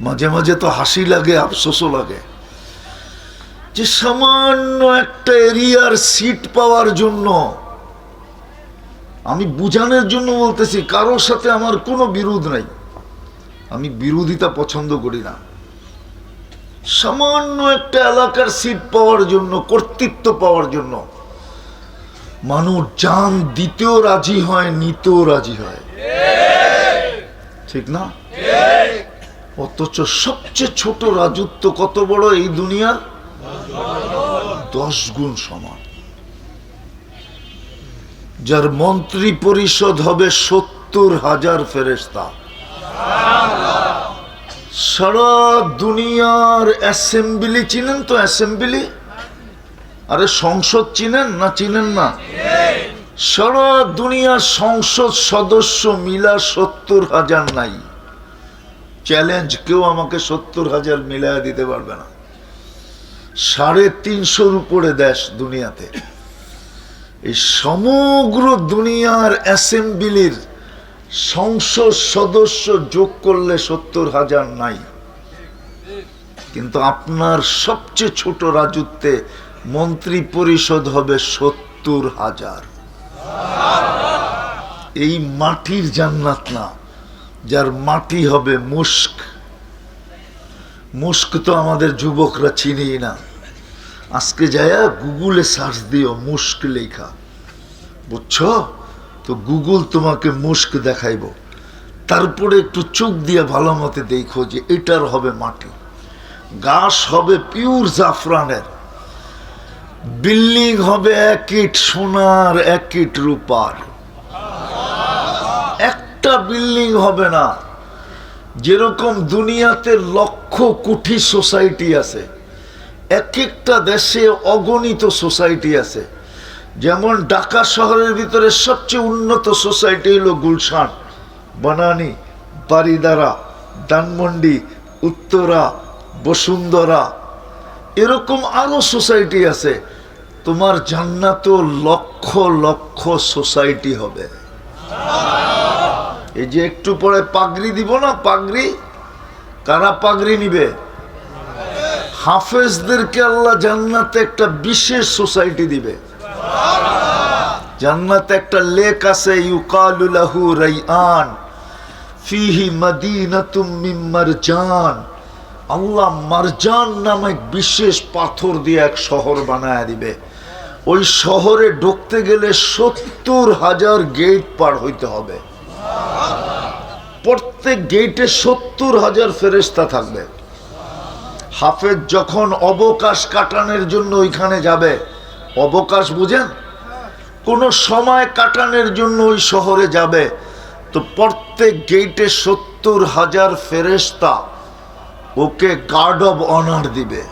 মাঝে মাঝে তো হাসি লাগে, আফসোসও লাগে। যে সামান্য একটা এরিয়ার সিট পাওয়ার জন্য আমি বুঝানোর জন্য বলতেছি, কারোর সাথে আমার কোনো বিরোধ নাই। আমি বিরোধিতা পছন্দ করি না। সামান্য একটা এলাকার সিট পাওয়ার জন্য, কর্তৃত্ব পাওয়ার জন্য মানুষ যান দিতেও রাজি হয়, নিতেও রাজি হয়। ঠিক না? অথচ সবচেয়ে ছোট রাজত্ব কত বড় এই দুনিয়ার? দশ গুণ সমান। যার মন্ত্রী পরিষদ হবে সত্তর হাজার ফেরেস্তা সারা দুনিয়ার অ্যাসেম্বলি চিনেন তো অ্যাসেম্বলি? আরে সংসদ চিনেন না চিনেন না? সারা দুনিয়ার সংসদ সদস্য মিলা সত্তর হাজার নাই। চ্যালেঞ্জ কেউ আমাকে সত্তর হাজার মিলায়া দিতে পারবে না। সাড়ে তিনশোর উপরে দেশ দুনিয়াতে। এই সমগ্র দুনিয়ার অ্যাসেম্বলির সংসদ সদস্য যোগ করলে সত্তর হাজার নাই। কিন্তু আপনার সবচেয়ে ছোট রাজত্বে মন্ত্রী পরিষদ হবে সত্তর হাজার। এই মাটির জান্নাত না। যার মাটি হবে মুস্ক মুস্ক তো আমাদের যুবকরা চিনি না। আজকে যায় গুগলে সার্চ দিও মুস্ক লেখা। বুঝছ? তো গুগল তোমাকে মুস্ক দেখাইব। তারপরে একটু চোখ দিয়ে ভালো মতে দেখো যে এটার হবে মাটি। গাছ হবে পিওর জাফরানের। বিল্ডিং হবে এক ইট সোনার, এক ইট রূপার। একটা বিল্ডিং হবে না। যেরকম দুনিয়াতে লক্ষ কোটি সোসাইটি আছে এক একটা দেশে অগণিত সোসাইটি আছে। যেমন ঢাকা শহরের ভিতরে সবচেয়ে উন্নত সোসাইটি হলো গুলশান, বনানী বারিদারা ধানমন্ডি, উত্তরা, বসুন্ধরা। এরকম আরও সোসাইটি আছে, তোমার জান্নাত লক্ষ লক্ষ সোসাইটি হবে। এই যে একটু পরে পাগড়ি দিব না, পাগড়ি? কারা পাগড়ি নিবে? হাফেজদেরকে আল্লাহ জান্নাতে একটা বিশেষ সোসাইটি দিবে। জান্নাতে একটা লেক আছে ইউকালুলাহু রাইআন। ফিহি মাদিনাতুম মিন মারজান। আল্লাহ মারজান নামে বিশেষ পাথর দিয়ে এক শহর বানায় দিবে। ওই শহরে ঢুকতে গেলে সত্তর হাজার গেট পার হইতে হবে। প্রত্যেক গেটে সত্তর হাজার ফেরেস্তা থাকবে। হাফেজ যখন অবকাশ কাটানোর জন্য ওইখানে যাবে, অবকাশ বুঝেন? কোনো সময় কাটানোর জন্য ওই শহরে যাবে, তো প্রত্যেক গেটে সত্তর হাজার ফেরেস্তা ওকে গার্ড অব অনার দিবে।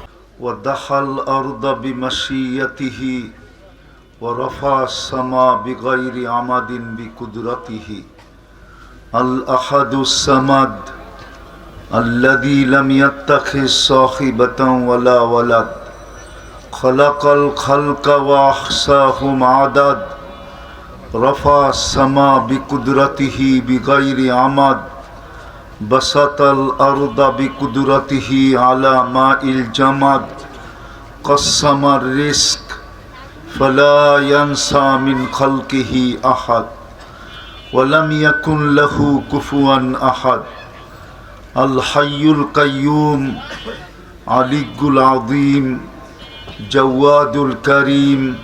ও দাখাল আরদা বিমাশিয়াতিহি ও রফা সামা বিগাইরি আমাদিন বিকুদরতিহি। الأحد السمد الذي لم يتخذ صاحبة ولا ولد؟ خلق الخلق وأحصاهم عدد رفع السماء بقدرته بغير عمد بسط الأرض بقدرته على ماء الجمد. قسم الرزق فلا ينسى من خلقه أحد. ولم يكن له كفوا أحد الحي القيوم علي العظيم جواد الكريم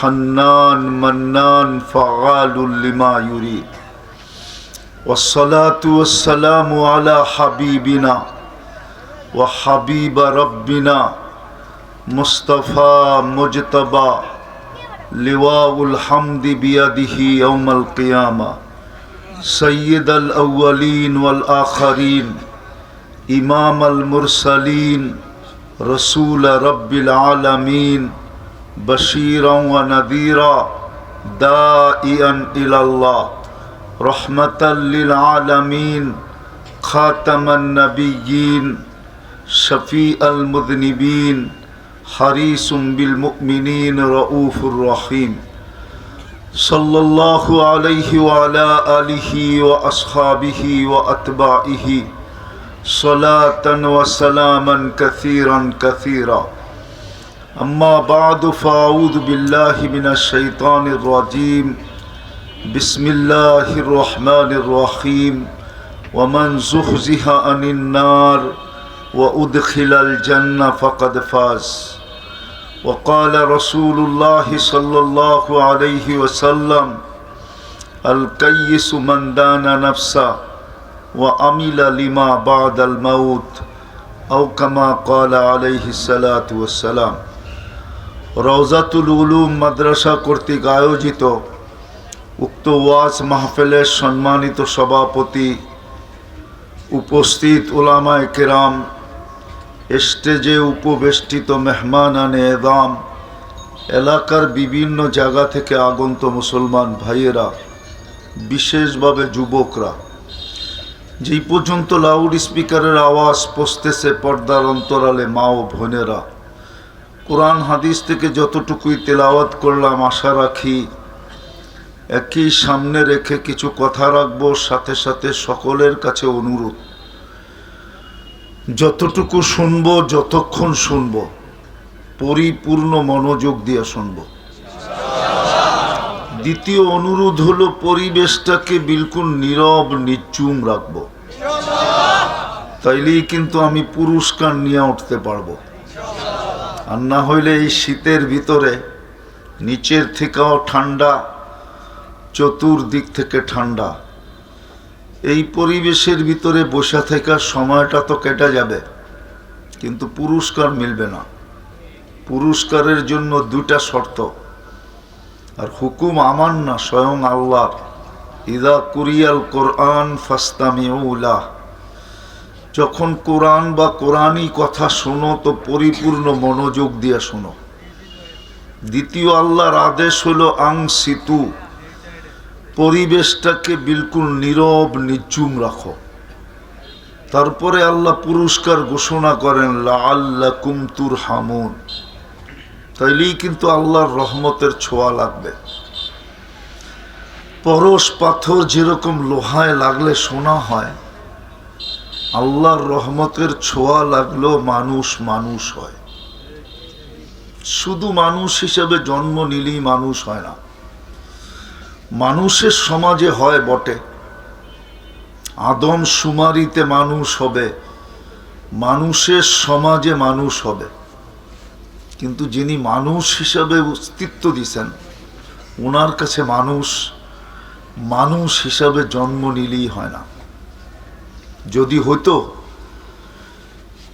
حنان منان فعال لما يريد والصلاة والسلام على حبيبنا وحبيب ربنا مصطفى مجتبى لواء الحمد بيده يوم القيامة. سيد الأولين والآخرين إمام المرسلين رسول رب العالمين بشيرا ونذيرا دائيا إلى الله رحمة للعالمين خاتم النبيين شفيع المذنبين حريص بالمؤمنين رؤوف الرحيم صلى الله عليه وعلى آله وأصحابه وأتباعه صلاة وسلاما كثيرا كثيرا أما بعد فأعوذ بالله من الشيطان الرجيم بسم الله الرحمن الرحيم ومن زحزح عن النار وأدخل الجنة فقد فاز وقال رسول الله صلى الله عليه وسلم الكيس من دان نفسه وعمل لما بعد الموت أو كما قال عليه الصلاة والسلام রওজাতুল উলুম মাদ্রাসা কর্তৃক আয়োজিত উক্ত ওয়াজ মাহফিলের সম্মানিত সভাপতি উপস্থিত ওলামায় কেরাম স্টেজে উপবেষ্টিত মেহমানানে এদাম, এলাকার বিভিন্ন জায়গা থেকে আগন্ত মুসলমান ভাইয়েরা, বিশেষভাবে যুবকরা। যেই পর্যন্ত লাউড স্পিকারের আওয়াজ পৌঁছতেছে পর্দার অন্তরালে মা ও বোনেরা, কোরআন হাদিস থেকে যতটুকুই তেলাওয়াত করলাম, আশা রাখি একই সামনে রেখে কিছু কথা রাখব, সাথে সাথে সকলের কাছে অনুরোধ। যতটুকু শুনব, যতক্ষণ শুনব, পরিপূর্ণ মনোযোগ দিয়ে শুনব। দ্বিতীয় অনুরোধ হলো পরিবেশটাকে বিলকুল নীরব, নিচুম রাখব। তাইলেই কিন্তু আমি পুরস্কার নিয়ে উঠতে পারব। আর না হইলে এই শীতের ভিতরে, নিচের থেকেও ঠান্ডা, চতুর্দিক থেকে ঠান্ডা এই পরিবেশের ভিতরে বসে থাকার সময়টা তো কেটে যাবে। কিন্তু পুরস্কার মিলবে না। পুরস্কারের জন্য দুটা শর্ত। আর হুকুম আমার না, স্বয়ং আল্লাহর। ইদা কুরিয়াল কোরআন ফাস্তামিউলাহ যখন কোরআন বা কোরআনই কথা শোনো, তো পরিপূর্ণ মনোযোগ দিয়ে শোনো। দ্বিতীয় আল্লাহর আদেশ হলো আং সিতু পরিবেশটাকে বিলকুল নীরব, নিচুম রাখো। তারপরে আল্লাহ পুরস্কার ঘোষণা করেন আল্লাহ কুমতুর হামুন তাইলেই কিন্তু আল্লাহর রহমতের ছোঁয়া লাগবে। পরশ পাথর যেরকম লোহায় লাগলে শোনা হয়, আল্লাহর রহমতের ছোঁয়া লাগলেও মানুষ মানুষ হয়। শুধু মানুষ হিসেবে জন্ম নিলেই মানুষ হয় না। মানুষের সমাজে হয় বটে। আদম সুমারিতে মানুষ হবে, মানুষের সমাজে মানুষ হবে। কিন্তু যিনি মানুষ হিসাবে অস্তিত্ব দিছেন ওনার কাছে মানুষ মানুষ হিসাবে জন্ম নিলেই হয় না। যদি হতো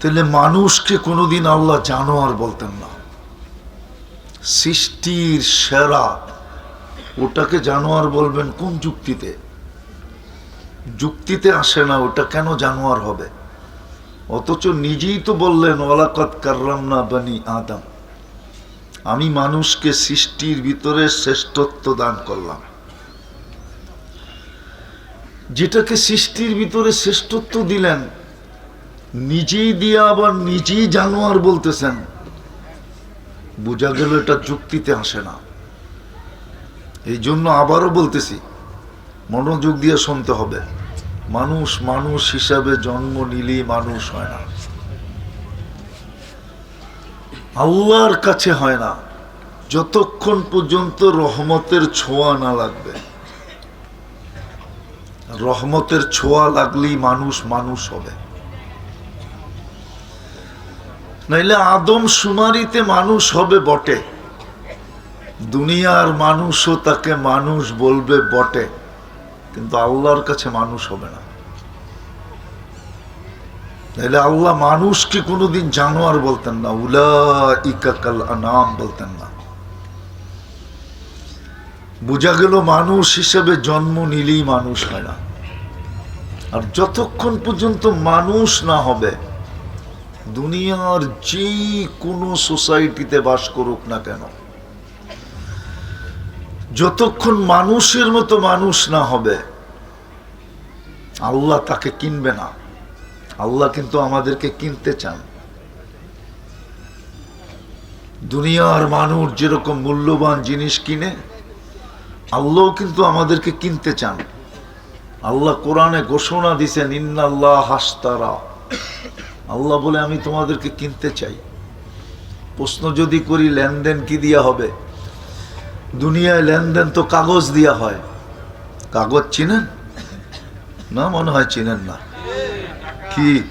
তাহলে মানুষকে কোনোদিন আল্লাহ জানোয়ার বলতেন না। সৃষ্টির সেরা ওটাকে জানোয়ার বলবেন কোন যুক্তিতে? যুক্তিতে আসে না, ওটা কেন জানোয়ার হবে? অথচ নিজেই তো বললেন ওলাকত কার্রাম না বানি আদম। আমি মানুষকে সৃষ্টির ভিতরে শ্রেষ্ঠত্ব দান করলাম। যেটাকে সৃষ্টির ভিতরে শ্রেষ্ঠত্ব দিলেন, নিজেই দিয়ে আবার নিজেই জানোয়ার বলতেছেন। বোঝা গেল এটা যুক্তিতে আসে না। এই জন্য আবারও বলতেছি, মনোযোগ দিয়ে শুনতে হবে। মানুষ মানুষ হিসাবে জন্ম নিলেই মানুষ হয় না। আল্লাহর কাছে হয় না। যতক্ষণ পর্যন্ত রহমতের ছোঁয়া না লাগবে। রহমতের ছোঁয়া লাগলেই মানুষ মানুষ হবে। নাইলে আদম সুমারিতে মানুষ হবে বটে। দুনিয়ার মানুষও তাকে মানুষ বলবে বটে, কিন্তু আল্লাহর কাছে মানুষ হবে না। নাইলে আল্লাহ মানুষকে কোনোদিন জানোয়ার বলতেন না উলা ইকাকাল আনাম বলতেন না। বোঝা গেল মানুষ হিসেবে জন্ম নিলেই মানুষ হয় না। আর যতক্ষণ পর্যন্ত মানুষ না হবে, দুনিয়ার যে কোনো সোসাইটিতে বাস করুক না কেন যতক্ষণ মানুষের মতো মানুষ না হবে, আল্লাহ তাকে কিনবে না। আল্লাহ কিন্তু আমাদেরকে কিনতে চান। দুনিয়ার মানুষ যেরকম মূল্যবান জিনিস কিনে আল্লাহ কিন্তু আমাদেরকে কিনতে চান। আল্লাহ কোরআনে ঘোষণা দিছেন, ইন্নাল্লাহ হাস্তারা। আল্লাহ বলে, আমি তোমাদেরকে কিনতে চাই। প্রশ্ন যদি করি, লেনদেন কি দিয়া হবে? দুনিয়ায় লেনদেন তো কাগজ দিয়া হয়। কাগজ চিনেন? না, মনে হয় চিনেন না। কি?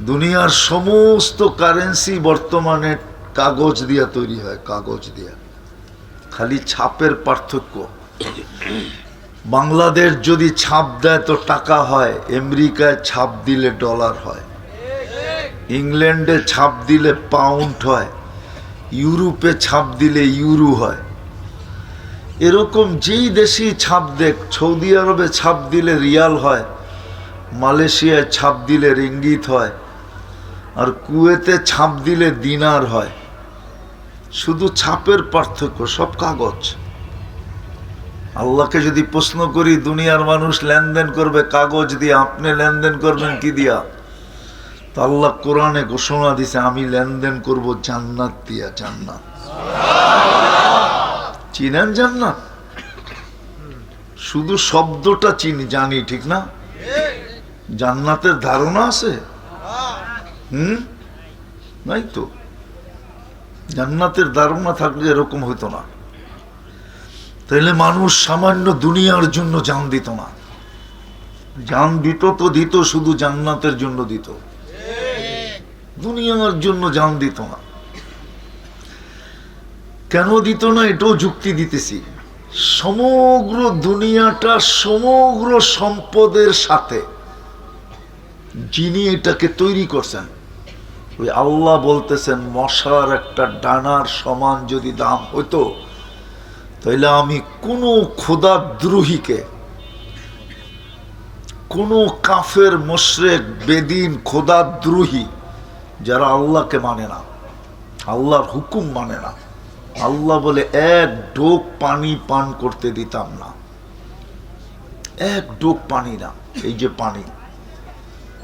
দুনিয়ার সমস্ত কারেন্সি বর্তমানে কাগজ দিয়া তৈরি হয়, কাগজ দিয়া। খালি ছাপের পার্থক্য। বাংলাদেশ যদি ছাপ দেয় তো টাকা হয়, আমেরিকায় ছাপ দিলে ডলার হয়। ইংল্যান্ডে ছাপ দিলে পাউন্ড হয়। ইউরোপে ছাপ দিলে ইউরো হয়। এরকম যেই দেশেই ছাপ দেখ, সৌদি আরবে ছাপ দিলে রিয়াল হয়, মালয়েশিয়ায় ছাপ দিলে রিঙ্গিত হয়, আর কুয়েতে ছাপ দিলে দিনার হয়। শুধু ছাপের পার্থক্য, সব কাগজ। আল্লাহকে যদি প্রশ্ন করি, দুনিয়ার মানুষ লেনদেন করবে কাগজ দিয়ে, আপনি লেনদেন করবেন কি দিয়া? আল্লাহ কোরআনে ঘোষণা দিছে, আমি লেনদেন করব জান্নাত দিয়া জান্নাত। চিনেন জান্নাত? শুধু শব্দটা চিনি, জানি, ঠিক না? জান্নাতের ধারণা আছে? হুম? নাই তো। জান্নাতের ধারণা থাকলে এরকম হইতো না। তাইলে মানুষ সামান্য দুনিয়ার জন্য জান দিত না। জান দিত তো দিত, শুধু জান্নাতের জন্য দিত। দুনিয়ার জন্য জান দিত না। কেন দিত না? এটাও যুক্তি দিতেছি। সমগ্র দুনিয়াটা সমগ্র সম্পদের সাথে যিনি এটাকে তৈরি করছেন, ওই আল্লাহ বলতেছেন, মশার একটা ডানার সমান যদি দাম হতো তাইলে আমি কোনো খোদাদ্রোহীকে কোনো কাফের, মোশরেক, বেদিন খোদাদ্রোহী যারা আল্লাহকে মানে না, আল্লাহর হুকুম মানে না। আল্লাহ বলে, এক ডোক পানি পান করতে দিতাম না। এক ডোক পানি না, এই যে পানি,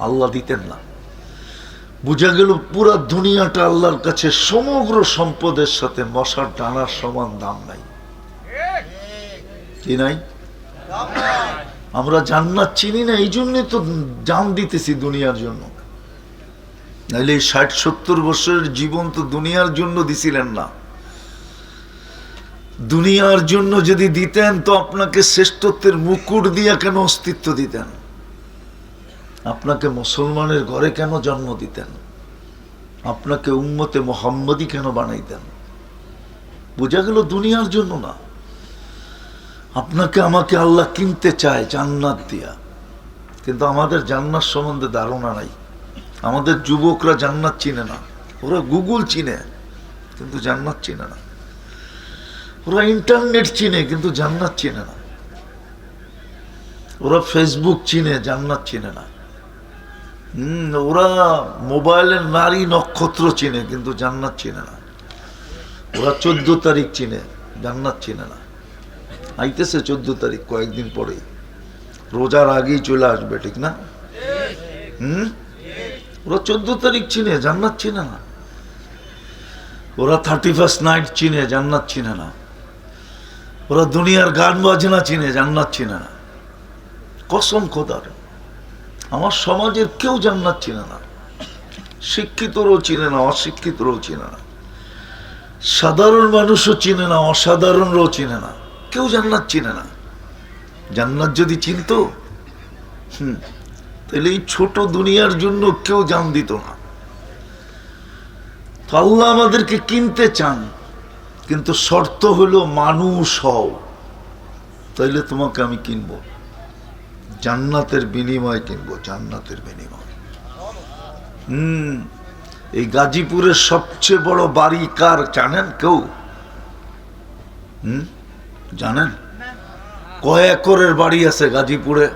আল্লাহ দিতেন না। বোঝা গেল পুরা দুনিয়াটা আল্লাহর কাছে সমগ্র সম্পদের সাথে মশার ডানার সমান দাম নাই। কি নাই? আমরা জান্নাত চিনি না এই জন্যে তো জান দিতেছি দুনিয়ার জন্য। নাহলে ষাট সত্তর বছরের জীবন তো দুনিয়ার জন্য দিছিলেন না। দুনিয়ার জন্য যদি দিতেন তো আপনাকে শ্রেষ্ঠত্বের মুকুট দিয়া কেন অস্তিত্ব দিতেন? আপনাকে মুসলমানের ঘরে কেন জন্ম দিতেন? আপনাকে উম্মতে মোহাম্মদই কেন বানাইতেন? বোঝা গেল দুনিয়ার জন্য না। আপনাকে, আমাকে আল্লাহ কিনতে চায় জান্নাত দিয়া। কিন্তু আমাদের জান্নাত সম্বন্ধে ধারণা নাই। আমাদের যুবকরা জান্নাত চিনে না। ওরা গুগল চিনে, কিন্তু জান্নাত চিনে না। ওরা ইন্টারনেট চিনে, কিন্তু জান্নাত চিনে না। ওরা ফেসবুক চিনে, জান্নাত চিনে না। ওরা মোবাইলের নারী নক্ষত্র চিনে, কিন্তু জান্নাত চিনে না। ওরা চোদ্দ তারিখ চিনে, জান্নাত চিনে না। আইতেছে চোদ্দ তারিখ, কয়েকদিন পরে রোজার আগেই চলে আসবে, ঠিক না? হুম? ওরা চোদ্দ তারিখ চিনে, জান্নাত চিনে না। ওরা থার্টি ফার্স্ট নাইট চিনে, জান্নাত চিনে না। ওরা দুনিয়ার গান বাজনা চিনে, জান্নাত চিনে না। কসম খোদার, আমার সমাজের কেউ জান্নাত চিনে না। শিক্ষিতরও চিনে না, অশিক্ষিতরও চিনে না। সাধারণ মানুষও চিনে না, অসাধারণরাও চিনে না। কেউ জান্নাত চিনে না। জান্নাত যদি চিনতো, হুম তাহলে এই ছোট দুনিয়ার জন্য কেউ জান দিত না। তো আল্লাহ আমাদেরকে কিনতে চান, কিন্তু শর্ত হলো মানুষ হও, তাইলে তোমাকে আমি কিনবো। জান্নাতের বিনিময় কিনবো, জান্নাতের বিনিময়। হুম, এই গাজীপুরের সবচেয়ে বড় বাড়ি কার জানেন কেউ? হুম, জানেন? কয় একরের বাড়ি আছে গাজীপুরে?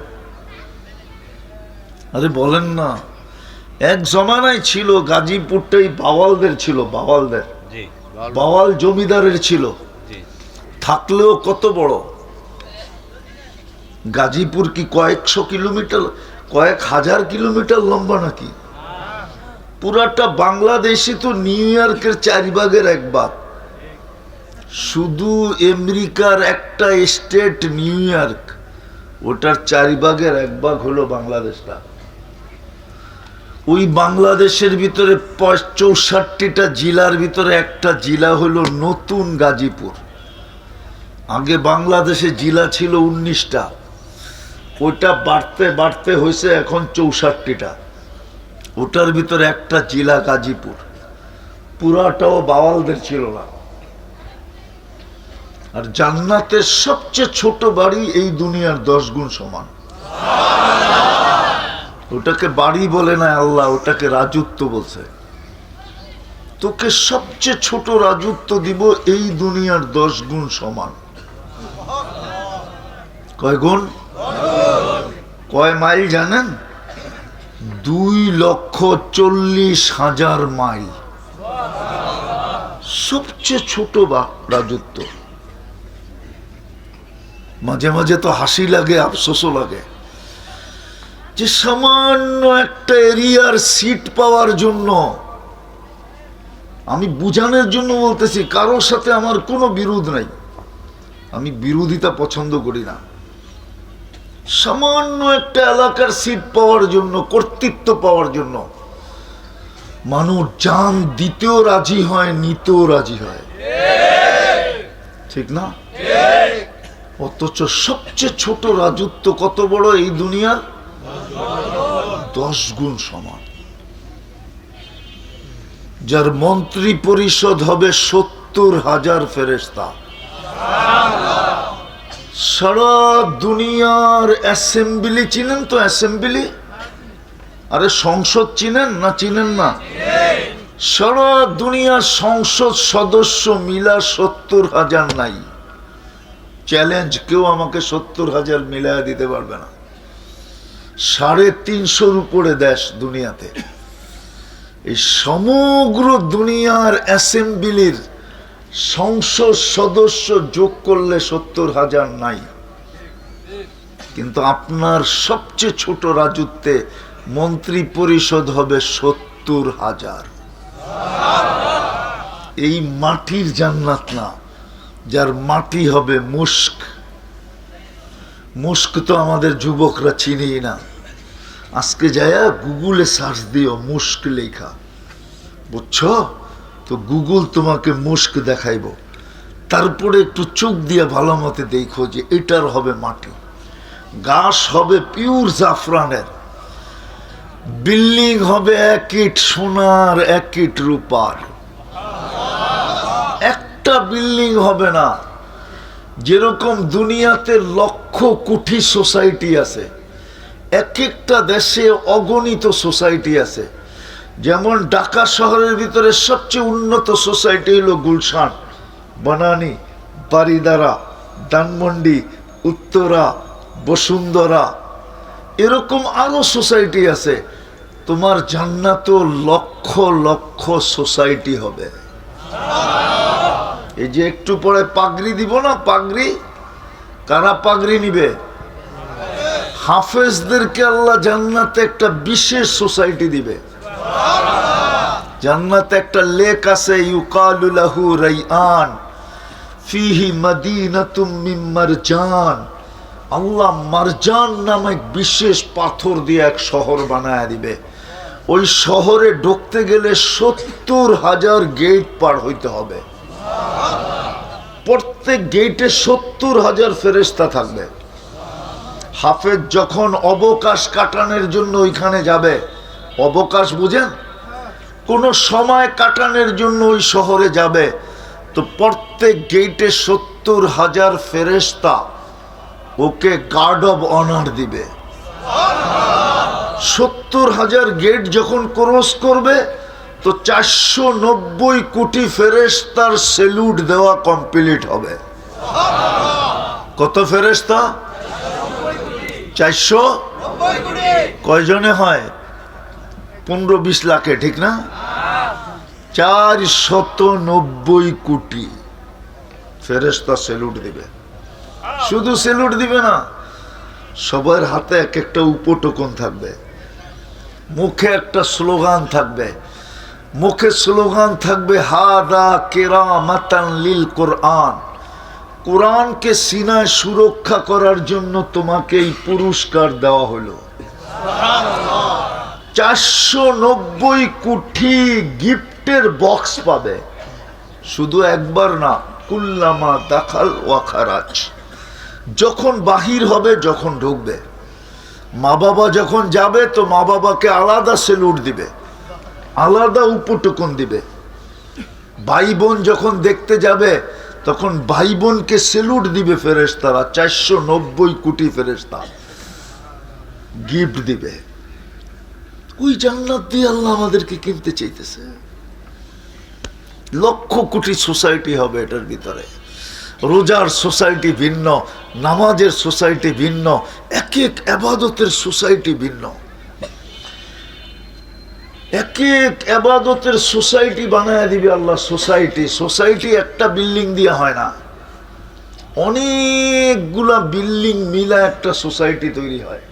আরে বলেন না। এক জমানায় ছিল গাজীপুরটাই বাওয়ালদের ছিল বাওয়ালদের। বাওয়াল। জমিদারের ছিল। থাকলেও কত বড়? গাজীপুর কি কয়েকশো কিলোমিটার কয়েক হাজার কিলোমিটার লম্বা নাকি? পুরাটা বাংলাদেশে তো নিউ ইয়র্কের চারি ভাগের এক ভাগ। শুধু আমেরিকার একটা স্টেট নিউ ইয়র্ক ওটার চারি ভাগের এক ভাগ হলো বাংলাদেশটা। ওই বাংলাদেশের ভিতরে চৌষট্টিটা জেলার ভিতরে একটা জেলা হলো নতুন গাজীপুর। আগে বাংলাদেশে জেলা ছিল উনিশটা। ওইটা বাড়তে বাড়তে হয়েছে এখন চৌষট্টিটা। ওটার ভিতরে একটা জেলা গাজীপুর। পুরাটাও বাওয়ালদের ছিল না। আর জান্নাতের সবচেয়ে ছোট বাড়ি এই দুনিয়ার দশ গুণ সমান। ওটাকে বাড়ি বলে না আল্লাহ, ওটাকে রাজত্ব বলছে। তোকে সবচেয়ে ছোট রাজত্ব দিব এই দুনিয়ার দশ গুণ সমান। কয় গুণ? কয় মাইল জানেন? দুই লক্ষ চল্লিশ হাজার মাইল। সবচেয়ে ছোট বা রাজত্ব। মাঝে মাঝে তো হাসি লাগে, আফসোসও লাগে। যে সামান্য একটা এরিয়ার সিট পাওয়ার জন্য আমি বুঝানোর জন্য বলতেছি, কারোর সাথে আমার কোনো বিরোধ নাই। আমি বিরোধিতা পছন্দ করি না। সামান্য একটা এলাকার সিট পাওয়ার জন্য, কর্তৃত্ব পাওয়ার জন্য মানুষ যান দিতেও রাজি হয়, নিতেও রাজি হয়। ঠিক না? অথচ সবচেয়ে ছোট রাজত্ব কত বড় এই দুনিয়ার? দশ গুণ সমান। যার মন্ত্রী পরিষদ হবে সত্তর হাজার ফেরেস্তা সারা দুনিয়ার অ্যাসেম্বলি, চিনেন তো অ্যাসেম্বলি? আরে সংসদ চিনেন না চিনেন না? সারা দুনিয়ার সংসদ সদস্য মিলা সত্তর হাজার নাই। চ্যালেঞ্জ, কেউ আমাকে সত্তর হাজার মিলায়া দিতে পারবে না। সাড়ে তিনশোর উপরে দেশ দুনিয়াতে। এই সমগ্র দুনিয়ার অ্যাসেম্বলির সংসদ সদস্য যোগ করলে সত্তর হাজার নাই। কিন্তু আপনার সবচেয়ে ছোট রাজত্বে মন্ত্রী পরিষদ হবে সত্তর হাজার। এই মাটির জান্নাত না, যার মাটি হবে মুস্ক মুস্ক তো আমাদের যুবকরা চিনি না। আজকে যায় গুগলে সার্চ দিও, মুস্ক লেখা। বুঝছ? তো গুগল তোমাকে মুস্ক দেখাইব। তারপরে একটু চোখ দিয়ে ভালো মতে দেখো যে এটার হবে মাটি। গাছ হবে পিওর জাফরানের। বিল্ডিং হবে এক ইট সোনার, এক ইট রূপার। একটা বিল্ডিং হবে না। যেরকম দুনিয়াতে লক্ষ কোটি সোসাইটি আছে এক একটা দেশে অগণিত সোসাইটি আছে। যেমন ঢাকা শহরের ভিতরে সবচেয়ে উন্নত সোসাইটি হলো গুলশান, বনানী বারিদারা ধানমন্ডি, উত্তরা, বসুন্ধরা। এরকম আরও সোসাইটি আছে, তোমার জান্নাত লক্ষ লক্ষ সোসাইটি হবে। এই যে একটু পরে পাগড়ি দিব না, পাগড়ি? কারা পাগড়ি নিবে? হাফেজদেরকে আল্লাহ জান্নাতে একটা বিশেষ সোসাইটি দিবে। জান্নাতে একটা লেক আছে ইউকালুলাহু রাইআন। ফিহি মাদিনাতুম মিন মারজান। আল্লাহ মারজান নামে বিশেষ পাথর দিয়ে এক শহর বানায় দিবে। ওই শহরে ঢুকতে গেলে সত্তর হাজার গেট পার হইতে হবে। প্রত্যেক গেটে সত্তর হাজার ফেরেস্তা থাকবে। হাফেজ যখন অবকাশ কাটানোর জন্য ওইখানে যাবে, অবকাশ বুঝেন? কোনো সময় কাটানোর জন্য ওই শহরে যাবে, তো প্রত্যেক গেটে সত্তর হাজার ফেরেস্তা ওকে গার্ড অব অনার দিবে। সত্তর হাজার গেট যখন ক্রস করবে তো চারশো নব্বই কোটি ফেরেস্তার সেলুট দেওয়া কমপ্লিট হবে। কত ফেরেস্তা চারশো? কয়জনে হয়? পনেরো বিশ লাখে, ঠিক না? চার শত নব্বই কোটি ফেরেস্তা সেলুট দিবে। শুধু সেলুট দিবে না, সবার হাতে এক একটা উপটোকন থাকবে। মুখে একটা স্লোগান থাকবে। মুখে স্লোগান থাকবে, হাদা কেরা মাতান লিল কোরআন। কোরআনকে সিনায় সুরক্ষা করার জন্য তোমাকে এই পুরস্কার দেওয়া হলো। চারশো নব্বই কোটি গিফটের বক্স পাবে। শুধু একবার না, কুল্লামা দাখাল ওয়াখারাজ যখন বাহির হবে, যখন ঢুকবে। মা বাবা যখন যাবে, তো মা বাবাকে আলাদা সেলুট দিবে। আলাদা উপটুকুন দিবে। ভাই বোন যখন দেখতে যাবে, তখন ভাই বোনকে সেলুট দিবে ফেরেশতারা, চারশো নব্বই কোটি ফেরেশতা। গিফট দিবে। ওই জান্নাত দিয়ে আল্লাহ আমাদেরকে কিনতে চাইতেছে। লক্ষ কোটি সোসাইটি হবে এটার ভিতরে। রোজার সোসাইটি ভিন্ন, নামাজের সোসাইটি ভিন্ন, এক এক আবাদতের সোসাইটি ভিন্ন। এক আবাদতের সোসাইটি বানায় দিবে আল্লাহ, সোসাইটি। সোসাইটি একটা বিল্ডিং দিয়ে হয় না। অনেকগুলা বিল্ডিং মিলা একটা সোসাইটি তৈরি হয়।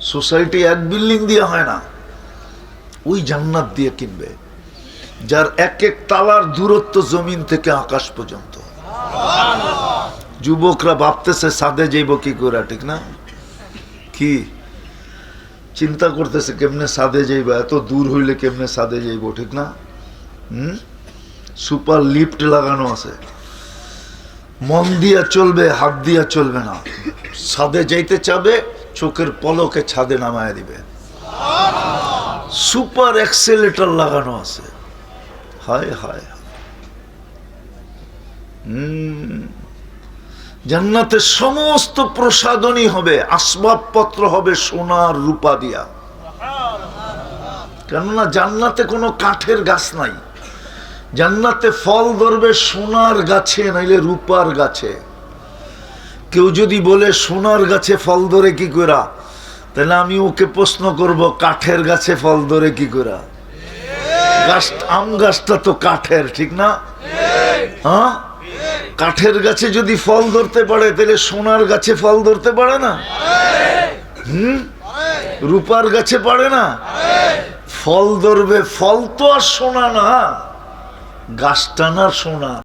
সোসাইটি এক বিল্ডিং দিয়ে হয় না। ওই জান্নাত দিয়ে কিনবে, যার এক এক তালার দূরত্ব জমিন থেকে আকাশ পর্যন্ত। যুবকরা ভাবতেছে, সাদে যাইব কি করে, ঠিক না? কি? চিন্তা করতেছে, কেমনে সাদে যাইব? এত দূর হইলে কেমনে সাদে যাইব, ঠিক না? হুম? সুপার লিফট লাগানো আছে। মন দিয়া চলবে, হাত দিয়া চলবে না। ছাদে যাইতে চাবে, চোখের পলকে ছাদে নামায় দিবে। সুপার এক্সেলেটার লাগানো আছে। হায় হায়। হুম। জান্নাতে সমস্ত প্রসাদনী হবে আসবাবপত্র হবে সোনার রূপা দিয়া। কেননা জান্নাতে কোনো কাঠের গাছ নাই। জান্নাতে ফল ধরবে সোনার গাছে নাইলে রূপার গাছে। কেউ যদি বলে সোনার গাছে ফল ধরে কি করা তাহলে আমি ওকে প্রশ্ন করব কাঠের গাছে ফল ধরে কি করা গাছ আম গাছটা তো কাঠের ঠিক না? হ্যাঁ? কাঠের গাছে যদি ফল ধরতে পারে, তাহলে সোনার গাছে ফল ধরতে পারে না? হুম? রূপার গাছে পারে না? ফল ধরবে, ফল তো আর সোনা না। গাছটা না সোনা।